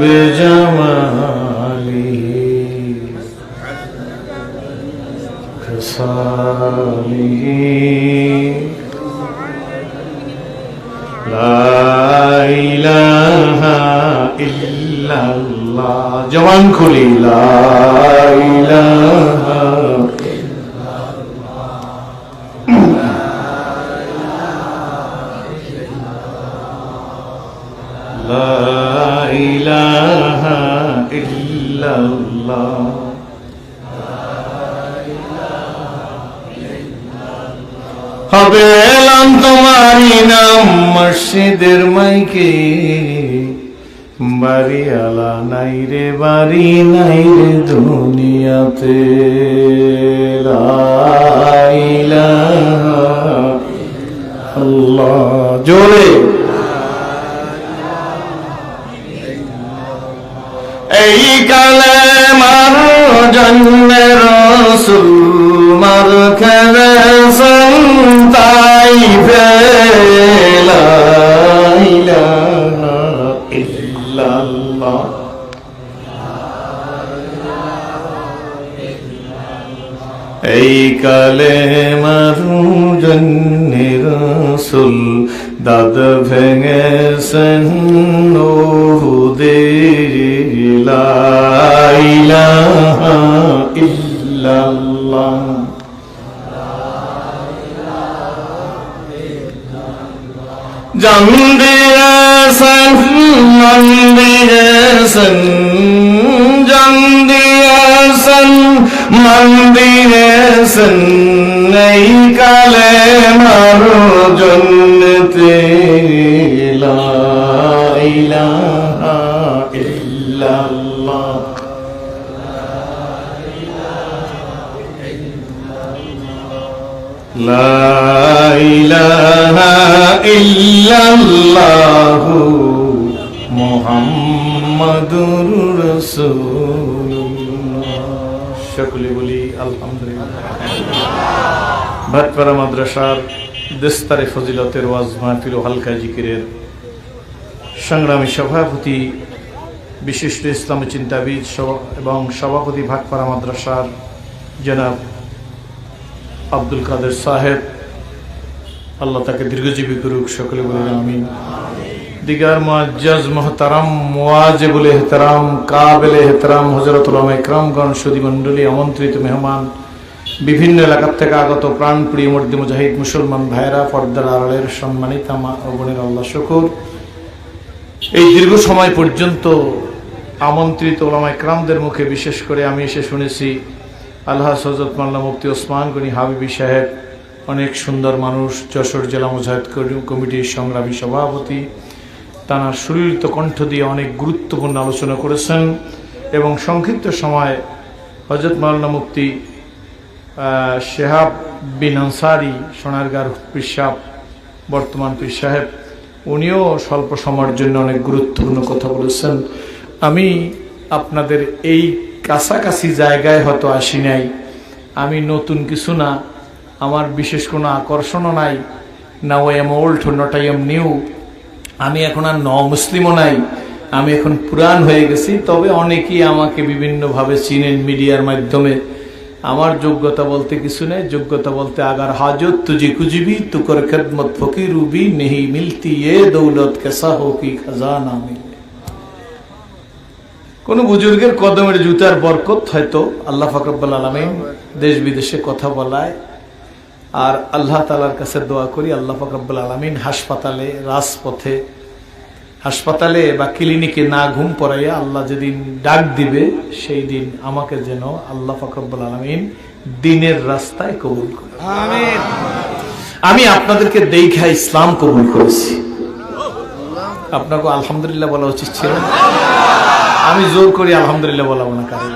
بجماله خصاله لا إله إلا الله جوان كل الله ইলাহা ইল্লাল্লাহ। হবে এলাম তোমার নাম মসজিদের মাইকে। বাড়ি আলা নাই রে, বাড়ি নাই রে দুনিয়াতে। আল্লাহ জোরে। এই কালে মার জন্মে রসুল, মার খেলে সন্তাই এই কালে মারু জন্যে রসুল দাদ ভেঙেছেন ইলাহা দিয়েছেন মন দিয়েছেন জান দিয়েছেন মন দিয়েছেন এই কালে মারো জন্মতে ইলাহা ইল্লাল্লাহ لا إله إلا الله محمد رسول সকলে বলি আলহামদুলিল্লাহ ভাটপাড়া মাদ্রাসার দেস্তারে ফজিলতের ওয়াজ মাহফিল ও হালকা জিকিরের সংগ্রামী সভাপতি বিশিষ্ট ইসলামী চিন্তাবিদ সভা- এবং সভাপতি ভাটপাড়া মাদ্রাসার জনাব আব্দুল কাদের সাহেব, আল্লাহ তাকে দীর্ঘজীবী করুক, সকলে বলেন আমি দিগার মুআজ্জাজ মোহতারাম মুআজিবুল এহতারাম, কাবিল এহতারাম ইকরামগণ, সুদী মণ্ডলী, আমন্ত্রিত মেহমান, বিভিন্ন এলাকার থেকে আগত প্রাণপ্রিয় মর্দি মুজাহিদ, মুসলমান ভাইরা পর্দার আড়ালের সম্মানিতা মা আল্লাহ শকুর। এই দীর্ঘ সময় পর্যন্ত আমন্ত্রিত ওলামা ইকরামদের মুখে বিশেষ করে আমি এসে শুনেছি আল্লাহ সজরত মাল্লা মুফতি ওসমান গনি হাবিবি সাহেব, অনেক সুন্দর মানুষ, যশোর জেলা মুজাহিদ কমিটির সংগ্রামী সভাপতি। তাঁর সুলিত কণ্ঠ দিয়ে অনেক গুরুত্বপূর্ণ আলোচনা করেছেন এবং সংক্ষিপ্ত সময় হজরত মাল্লা মুফতি শেহাব বিন আনসারি, সোনারগার পীর সাহেব, বর্তমান পীর সাহেব, উনিও স্বল্প সময়ের জন্য অনেক গুরুত্বপূর্ণ কথা বলেছেন। আমি আপনাদের এই কাছাকাছি জায়গায় হয়তো আসি নাই। আমি নতুন কিছু না। আমার বিশেষ কোনো আকর্ষণও নাই। না I am old not I am new আমি এখন আর ন মুসলিমও নাই। আমি এখন পুরাণ হয়ে গেছি। তবে অনেকেই আমাকে বিভিন্নভাবে চিনেন মিডিয়ার মাধ্যমে। আমার যোগ্যতা বলতে কিছু নেই। যোগ্যতা বলতে আগার হাজত তুজি কুজিবি, তুকর খেদমত ফকির উবি নেহি মিলতি এ দৌলত কেসা হো কি খাজানা কোন বুজুর্গের কদমের জুতার বরকত হয়তো আল্লাহ ফাকরুল আলমিন দেশ বিদেশে কথা বলায়। আর আল্লাহ তালার কাছে দোয়া করি আল্লাহ ফাকরুল আলমিন হাসপাতালে রাজপথে হাসপাতালে বা ক্লিনিকে না ঘুম পড়াইয়া আল্লাহ যেদিন ডাক দিবে সেই দিন আমাকে যেন আল্লাহ ফাকরুল আলমিন দিনের রাস্তায় কবুল করে। আমি আপনাদেরকে দেখা ইসলাম কবুল করেছি। আপনাকে আলহামদুলিল্লাহ বলা উচিত ছিল? আমি জোর করি, আলহামদুলিল্লাহ বলাবো না কারণ।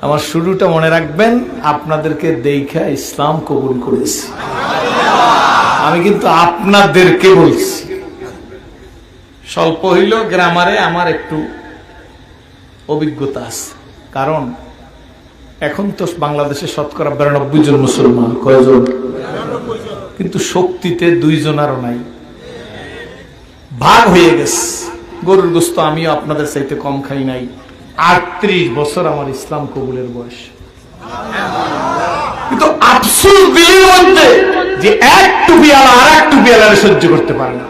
আমার শুরুটা মনে রাখবেন, আপনাদেরকে দেখা ইসলাম কবুল করেছি। আমি কিন্তু আপনাদেরকে বলছি। স্বল্প হইল গ্রামারে আমার একটু অভিজ্ঞতা আছে। কারণ এখন তো বাংলাদেশে শতকরা বিরানব্বই জন মুসলমান, কয়জন? কিন্তু শক্তিতে দুইজন আরও নাই। ভাগ হয়ে গেছে। গরুর গোস্ত আমিও আপনাদের চাইতে কম খাই নাই। আটত্রিশ বছর আমার ইসলাম কবুলের বয়স। কিন্তু আফসুস দিলের মধ্যে যে এক টুপিয়ালা আর এক টুপিয়ালারে সহ্য করতে পারে না।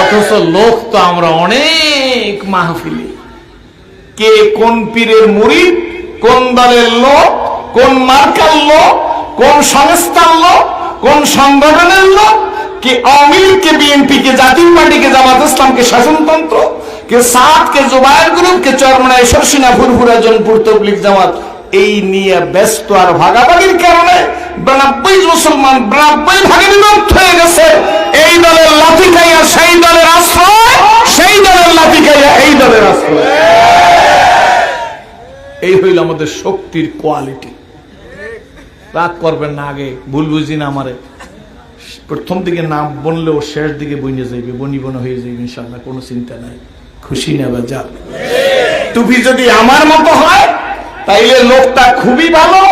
অথচ লোক তো আমরা অনেক মাহফিলি। কে কোন পীরের মুরিদ, কোন দলের লোক, কোন মার্কার লোক, কোন সংস্থার লোক, কোন সংগঠনের লোক কে আওয়ামী কে বিএনপি, কে জাতীয় পার্টি, কে জামাত ইসলাম, কে শাসনতন্ত্র, কে সাত কে জোবায়ের গ্রুপ, কে চরমনা সরসিনা, ফুরফুরা, জনপুর তবলিক জামাত, এই নিয়ে ব্যস্ত আর ভাগাভাগির কারণে বিরানব্বই মুসলমান বিরানব্বই ভাগে বিভক্ত হয়ে গেছে। এই দলের লাঠি খাইয়া সেই দলের আশ্রয়, সেই দলের লাঠি খাইয়া এই দলের আশ্রয়। এই হইল আমাদের শক্তির কোয়ালিটি। রাগ করবেন না আগে, ভুল বুঝি না আমারে। প্রথম দিকে না বনলেও শেষ দিকে বইনে যাইবে বনি বন হয়ে যাইবে ইনশাল্লাহ কোনো চিন্তা নাই। খুশি নেবা যা। টুপি যদি আমার মতো হয়, তাইলে লোকটা খুবই ভালো।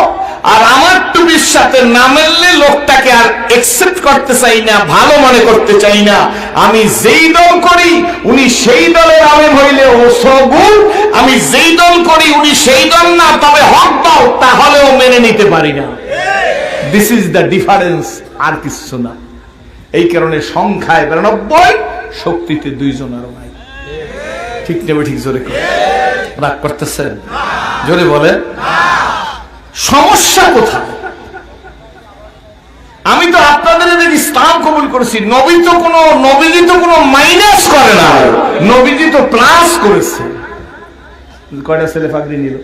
আর আমার টুপির সাথে না মেললে লোকটাকে আর একসেপ্ট করতে চাই না, ভালো মনে করতে চাই না। আমি যেই দল করি, উনি সেই দলের আলেম হইলে ও সগুণ আমি যেই দল করি, উনি সেই দল না, তবে হক দল তাহলেও মেনে নিতে পারি না। দিস ইজ দ্য ডিফারেন্স আর কিছু না। এই কারণে সংখ্যায় বিরানব্বই শক্তিতে দুইজন আরও নাই। ঠিক নেবে ঠিক জোরে। রাগ করতেছেন জোরে বলে সমস্যা কোথায়? আমি তো আপনাদের ইসলাম কবুল করেছি। নবী তো কোনো, নবীজি তো কোনো মাইনাস করে না। নবীজি তো প্লাস করেছে। কয়টা ছেলে ফাঁকরি নিল?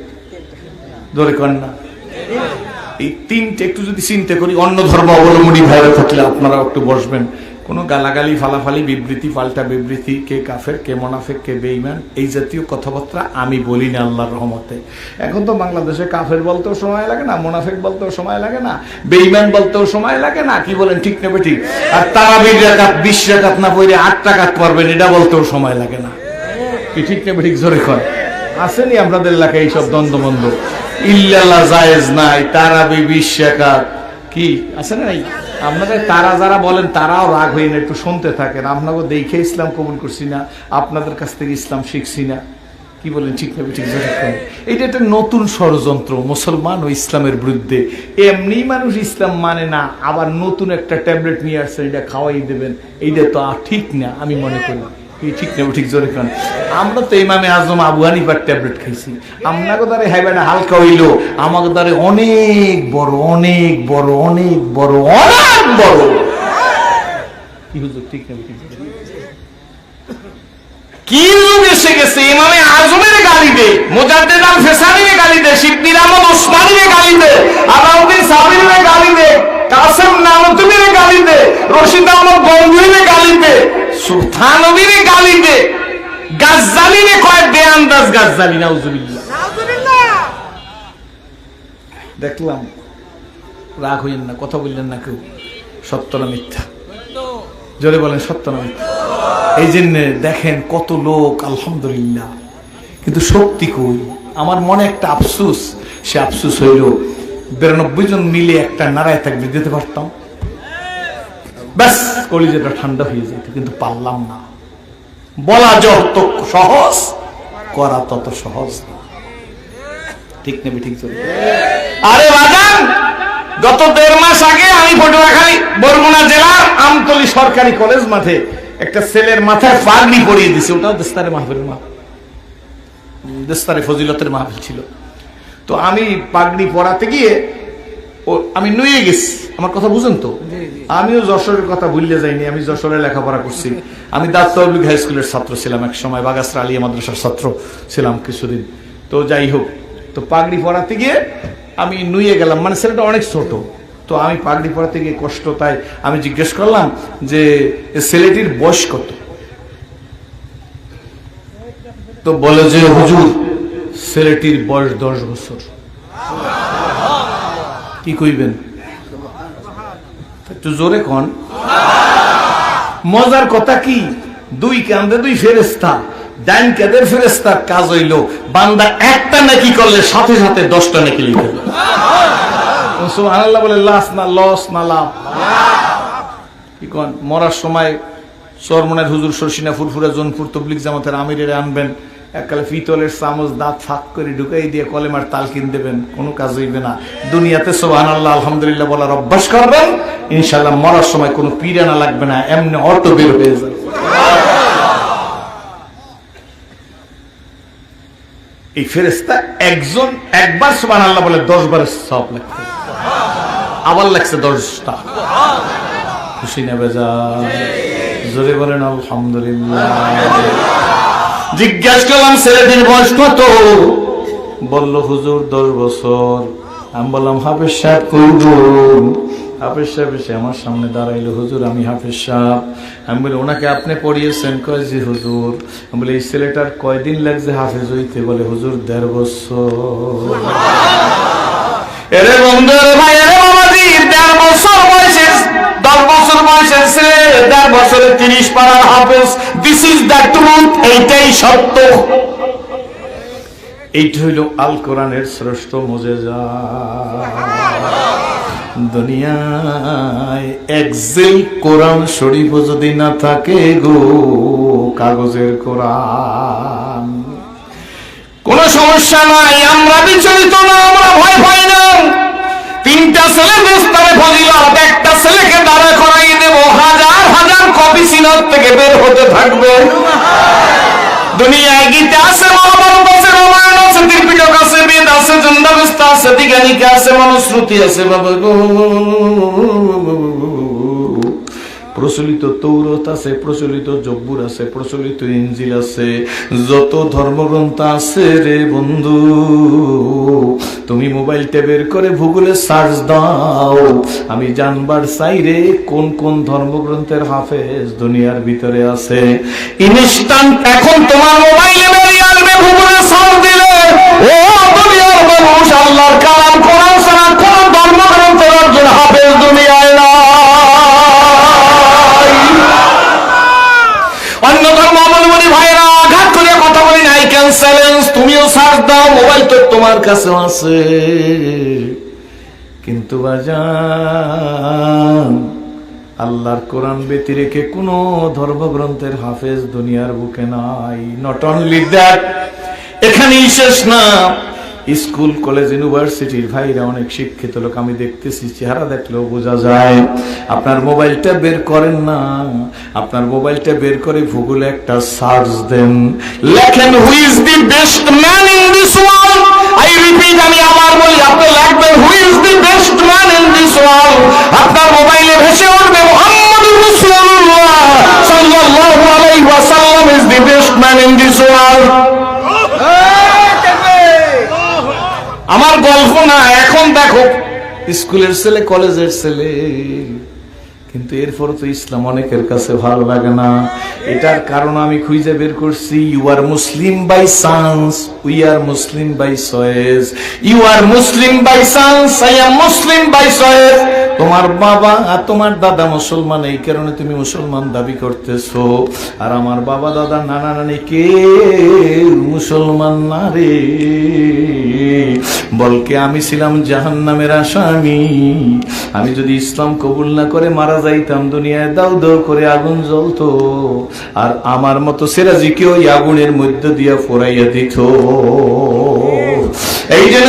ধরে না। এই তিনটে একটু যদি চিন্তা করি, অন্য ধর্ম অবলম্বনী ভাইরা থাকলে আপনারা একটু বসবেন। কোনো গালাগালি, ফালাফালি, বিবৃতি, পাল্টা বিবৃতি, কে কাফের, কে মোনাফেক, কে বেইমান এই জাতীয় কথাবার্তা আমি বলি না আল্লাহর রহমতে। এখন তো বাংলাদেশে কাফের বলতেও সময় লাগে না, মোনাফেক বলতেও সময় লাগে না বেইমান বলতেও সময় লাগে না, কি বলেন, ঠিক নেবে ঠিক আর তারাবির রাকাত, বিশ রাকাত না পড়ে আট টাকাত পারবেন এটা বলতেও সময় লাগে না। কি ঠিক নেবে ঠিক জোরে কর আসেনি আপনাদের এলাকায় এইসব দ্বন্দ্ব ইল্লাল্লাহ জায়েজ নাই তারাবি বিশ রাকাত কি? আছে নাই? আপনাদের তারা যারা বলেন, তারাও রাগ হয়ে না, একটু শুনতে থাকেন। আপনাকে দেখে ইসলাম কবুল করছি না, আপনাদের কাছ থেকে ইসলাম শিখছি না। কি বলেন, ঠিক না, ঠিক এটা একটা নতুন ষড়যন্ত্র, মুসলমান ও ইসলামের বিরুদ্ধে। এমনি মানুষ ইসলাম মানে না, আবার নতুন একটা ট্যাবলেট নিয়ে আসছেন, এটা খাওয়াই দেবেন। এইটা তো ঠিক না, আমি মনে করি। ঠিক নেব, ঠিক জোরে কারণ আমরা তো ইমামে আজম আবু হানিফার ট্যাবলেট খাইছি। আপনাকে দ্বারে হাইবেনা হালকা হইল। আমাকে দ্বারে অনেক বড় অনেক বড় অনেক বড় অনেক বড়। কি হুজুর, ঠিক নেব, ঠিক কি যুগ এসে গেছে? ইমামে আজমের গালি দে মোজাদ্দেদ আল ফেসানির গালি দে শিবনির আহমদ ওসমানীর গালি আলাউদ্দিন সাবিরের গালি দে কাসেম নামতুমির গালি দে রশিদ আহমদ গঙ্গুইরে গালি সুলতানবীর গালি দে গাজ্জালিরে কয় বেআন্দাজ গাজ্জালি, নাউজুবিল্লাহ। দেখলাম, রাগ হইলেন না, কথা বললেন না কেউ। সত্য না মিথ্যা? জোরে বলেন, সত্য না মিথ্যা? এই জন্য দেখেন কত লোক, আলহামদুলিল্লাহ। কিন্তু শক্তি কই, আমার মনে একটা আফসুস, সে আফসুস হইল, বিরানব্বই জন মিলে একটা নারায় থাকবে দিতে পারতাম। ব্যাস। কলিজাটা ঠান্ডা হয়ে যেত কিন্তু পারলাম না। বলা যত সহজ, করা তত সহজ না। ঠিক নেবে ঠিক চলবে আরে বাজান, গত দেড় মাস আগে আমি পটুয়াখালী, বরগুনা জেলার আমতলি সরকারি কলেজ মাঠে একটা ছেলের মাথায় পাগড়ি পরিয়ে দিছে ওটাও দেস্তারে মাহফিলের মা দেস্তারে ফজিলতের মাহফিল ছিল। তো আমি পাগড়ি পরাতে গিয়ে ও আমি নুয়ে গেছি। আমার কথা বুঝেন তো? আমিও যশোরের কথা ভুললে যাইনি আমি যশোরে লেখাপড়া করছি। আমি দাঁত তবলিক হাই স্কুলের ছাত্র ছিলাম এক সময় বাগাসরা আলিয়া মাদ্রাসার ছাত্র ছিলাম কিছুদিন। তো যাই হোক তো পাগড়ি পড়াতে গিয়ে আমি নুয়ে গেলাম। মানে ছেলেটা অনেক ছোট তো আমি পাগড়ি পড়াতে গিয়ে কষ্ট তাই আমি জিজ্ঞেস করলাম যে ছেলেটির বয়স কত? তো বলে যে হুজুর ছেলেটির বয়স দশ বছর। কি কইবেন? একটু জোরে কন। মজার কথা কি? দুই কান্দে দুই ফেরেস্তা ডাইন কাদের ফেরেস্তার কাজ হইল, বান্দা একটা নাকি করলে সাথে সাথে দশটা নাকি লিখে। সুবহানাল্লাহ বলে লাস না লস না লাভ। কি কন? মরার সময় চরমনের হুজুর সরসিনা ফুরফুরা জোনপুর তবলিক জামাতের আমিরের আনবেন, এককালে পিতলের চামচ দাঁত ফাঁক করে ঢুকাই দিয়ে কলেমার তালকিন দেবেন, কোনো কাজ হইবে না। দুনিয়াতে সোহান আল্লাহ আলহামদুলিল্লাহ বলার অভ্যাস করবেন ইনশাল্লাহ মরার সময় কোনো পিরানা লাগবে না, এমনি অটো বের হয়ে যাবে। এই ফেরেস্তা একজন একবার সুবান আল্লাহ বলে দশ বারের সব লাগছে। আবার লাগছে দশটা। খুশি নেবে যা জোরে বলেন, আলহামদুলিল্লাহ। জিজ্ঞাসা করলাম, ছেলেটির বয়স কত? বলল, হুজুর, দশ বছর। আমি বললাম, হাফেজ সাহেব করুন হাফেজ সাহেব এসে আমার সামনে দাঁড়াইলো, হুজুর, আমি হাফেজ সাহেব। আমি বলি, ওনাকে আপনি পড়িয়েছেন? কয় হুজুর। আমি বলি, এই ছেলেটার কয়দিন লাগছে হাফেজ হইতে? বলে, হুজুর, দেড় বছর। এরে বন্ধু ভাই, এরে দেড় বছর বয়সে, দশ বছর বয়সের ছেলে দেড় বছরে তিরিশ পাড়ার হাফেজ। দিস ইজ দ্য ট্রুথ এইটাই সত্য। এইটা হইল আল কোরআনের শ্রেষ্ঠ মজেজা। দুনিয়ায় কোরআন শরীফ যদি না থাকে গো, কাগজের কোরআন। কোন সমস্যা নাই, আমরা বিচলিত না, আমরা ভয় পাই না। তিনটা ছেলে বিস্তারে ফজিলত, একটা ছেলেকে দাঁড়া করাই দেব, হাজার হাজার কপি সিনত থেকে বের হতে থাকবে। দুনিয়ায় গীতা আছে, মহাভারত আছে, রামায়ণ আছে, ত্রিপিটক আছে জন্দাবস্থা আছে দিগানিকা আছে মনুশ্রুতি আছে, বাবা গো। প্রচলিত তৌরত আছে, প্রচলিত জব্বুর আছে, প্রচলিত ইঞ্জিল আছে, যত ধর্মগ্রন্থ আছে রে বন্ধু। তুমি মোবাইলটা বের করে ভূগোলে সার্চ দাও, আমি জানবার চাই রে কোন কোন ধর্মগ্রন্থের হাফেজ দুনিয়ার ভিতরে আছে। ইনস্ট্যান্ট এখন তোমার মোবাইলে মোবাইল তো তোমার কাছে আছে। কিন্তু বাজান, আল্লাহর কোরআন ব্যতি রেখে কোন ধর্মগ্রন্থের হাফেজ দুনিয়ার বুকে নাই। নট অনলি দ্যাট এখানেই শেষ না। স্কুল, কলেজ, ইউনিভার্সিটির ভাইরা অনেক শিক্ষিত লোক, আমি দেখতেছি চেহারা দেখলেও বোঝা যায়। আপনার মোবাইলটা বের করেন না। আপনার মোবাইলটা বের করে ভূগোলে একটা সার্চ দেন। লেখেন who is the best man in this world I repeat আমি আবার বলি, আপনি লিখবেন who is the best man in this world আপনার মোবাইলে ভেসে উঠবে, মুহাম্মদুর রাসূলুল্লাহ সাল্লাল্লাহু আলাইহি ওয়াসাল্লাম is the best man in this world আমার না, এখন দেখো। স্কুলের ছেলে, কলেজের ছেলে। কিন্তু এরপরে তো ইসলাম অনেকের কাছে ভালো লাগে না। এটার কারণ আমি খুঁজে বের করছি you are Muslim by chance we are Muslim by choice you are Muslim by chance I are Muslim by choice তোমার বাবা আর তোমার দাদা মুসলমান, এই কারণে তুমি মুসলমান দাবি করতেছো। আর আমার বাবা, দাদা, নানা, নানি, কে মুসলমান না রে? বলকে আমি ছিলাম জাহান নামের আসামি। আমি যদি ইসলাম কবুল না করে মারা যাইতাম, দুনিয়ায় দাও দাও করে আগুন জ্বলতো। আর আমার মতো সেরাজিকেও আগুনের মধ্য দিয়া ফোরাইয়া দিত। এই জন্য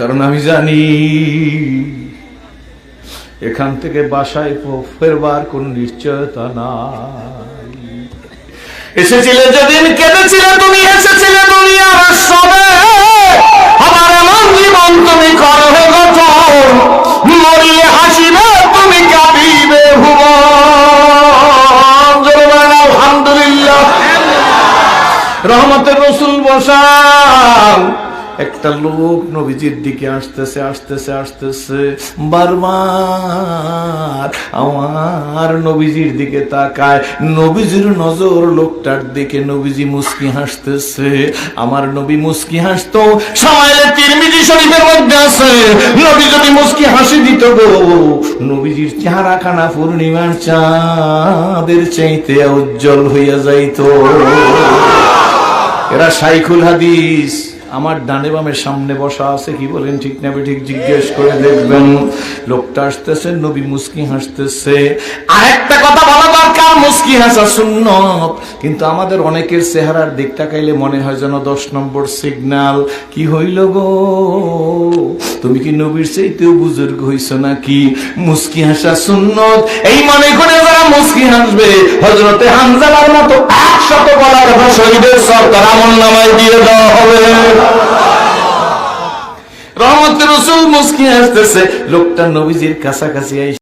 কারণ আমি জানি এখান থেকে বাসায় ফেরবার কোন নিশ্চয়তা নাই। এসেছিলে যেদিন কেঁদেছিলে তুমি, এসেছিলে দুনিয়ার সবে। আমার এমন জীবন তুমি গঠন মরিয়ে হাসিবে, তুমি বলেন আলহামদুলিল্লাহ। রহমতের রসুল বসান একটা লোক নবীজির দিকে আসতেছে আসতেছে আসতেছে। বারবার আমার নবীজির দিকে তাকায়। নবীজির নজর লোকটার দিকে, নবীজি মুস্কি হাসতেছে। আমার নবী মুস্কি হাসতো তিরমিজি শরীফের মধ্যে আছে। নবী যদি মুস্কি হাসি দিত গো, নবীজির চেহারা খানা পূর্ণিমার চাঁদের চাইতে উজ্জ্বল হইয়া যাইত। এরা সাইকুল হাদিস। আমার ডানে বামের সামনে বসা আছে, কি বলেন, ঠিক না ঠিক জিজ্ঞেস করে দেখবেন। লোকটা আসতেছে, নবী মুস্কি হাসতেছে। আর একটা কথা বলা দরকার, মুস্কি হাসা শূন্য কিন্তু আমাদের অনেকের চেহারার দিক তাকাইলে মনে হয় যেন দশ নম্বর সিগনাল। কি হইল গো? তুমি কি নবীর চাইতেও বুজুর্গ হইছ নাকি? মুস্কি হাসা সুন্নত। এই মনে করে যারা মুস্কি হাসবে হজরতে হানজালার মতো একশত বলার সব তার আমল নামায় দিয়ে দেওয়া হবে। রহমতের রসুল মুসকি আসতেছে লোকটা নবীজির কাছাকাছি